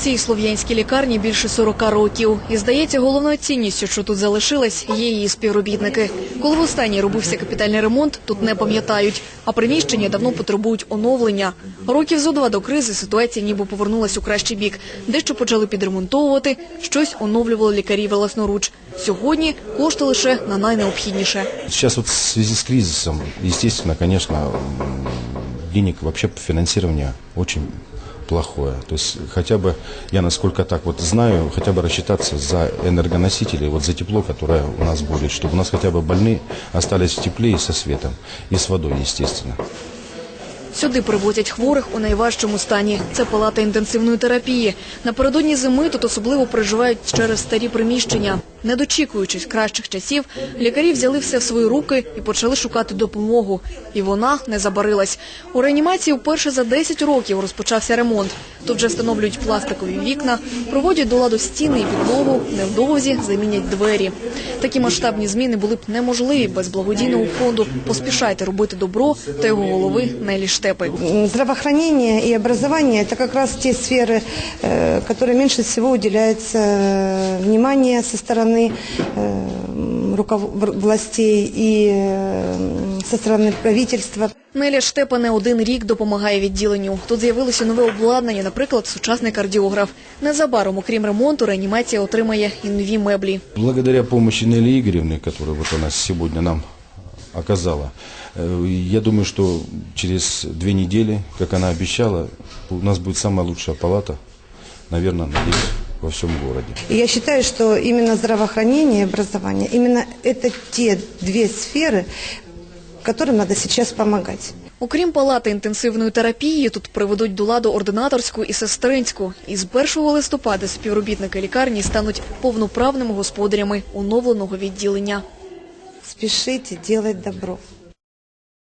Цій слов'янській лікарні більше 40 років. І здається, головною цінністю, що тут залишилась, є її співробітники. Коли востаннє робився капітальний ремонт, тут не пам'ятають. А приміщення давно потребують оновлення. Років зо два до кризи ситуація ніби повернулась у кращий бік. Дещо почали підремонтовувати, щось оновлювали лікарі власноруч. Сьогодні кошти лише на найнеобхідніше. Вот в связи с кризисом, конечно, м, денег вообще финансирование очень плохое. То есть хотя бы, я насколько так вот знаю, хотя бы рассчитаться за энергоносители, вот за тепло, которое у нас будет, чтобы у нас хотя бы больные остались в тепле и со светом, и с водой, естественно. Сюди привозять хворих у найважчому стані. Це палата інтенсивної терапії. Напередодні зими тут особливо переживають через старі приміщення. Не дочікуючись кращих часів, лікарі взяли все в свої руки і почали шукати допомогу. І вона не забарилась. У реанімації вперше за 10 років розпочався ремонт. Тут вже встановлюють пластикові вікна, проводять до ладу стіни і підлогу, невдовзі замінять двері. Такі масштабні зміни були б неможливі без благодійного фонду «Поспішайте робити добро» та його голови Нелі Штепи М, Здравоохранение и образование – это как раз те сферы, э, которые меньше всего уделяется э, внимания со стороны э, руков- в- властей и э, со стороны правительства. Неля Штепа не один рік допомагає відділенню. Тут з'явилося нове обладнання, наприклад, сучасний кардіограф. Незабаром, окрім ремонту, реанімація отримає і нові меблі. Благодаря помощи Нелли Игоревны, которая вот она сегодня нам оказала, э, я думаю, что через две недели, как она обещала, у нас будет самая лучшая палата, наверное, надеюсь, во всем городе. И я считаю, что именно здравоохранение и образование, именно это те две сферы, которым надо сейчас помогать. Окрім палати інтенсивної терапії, тут приведуть до ладу ординаторську і сестринську. І з 1 листопада співробітники лікарні стануть повноправними господарями оновленого відділення. Спешите делать добро.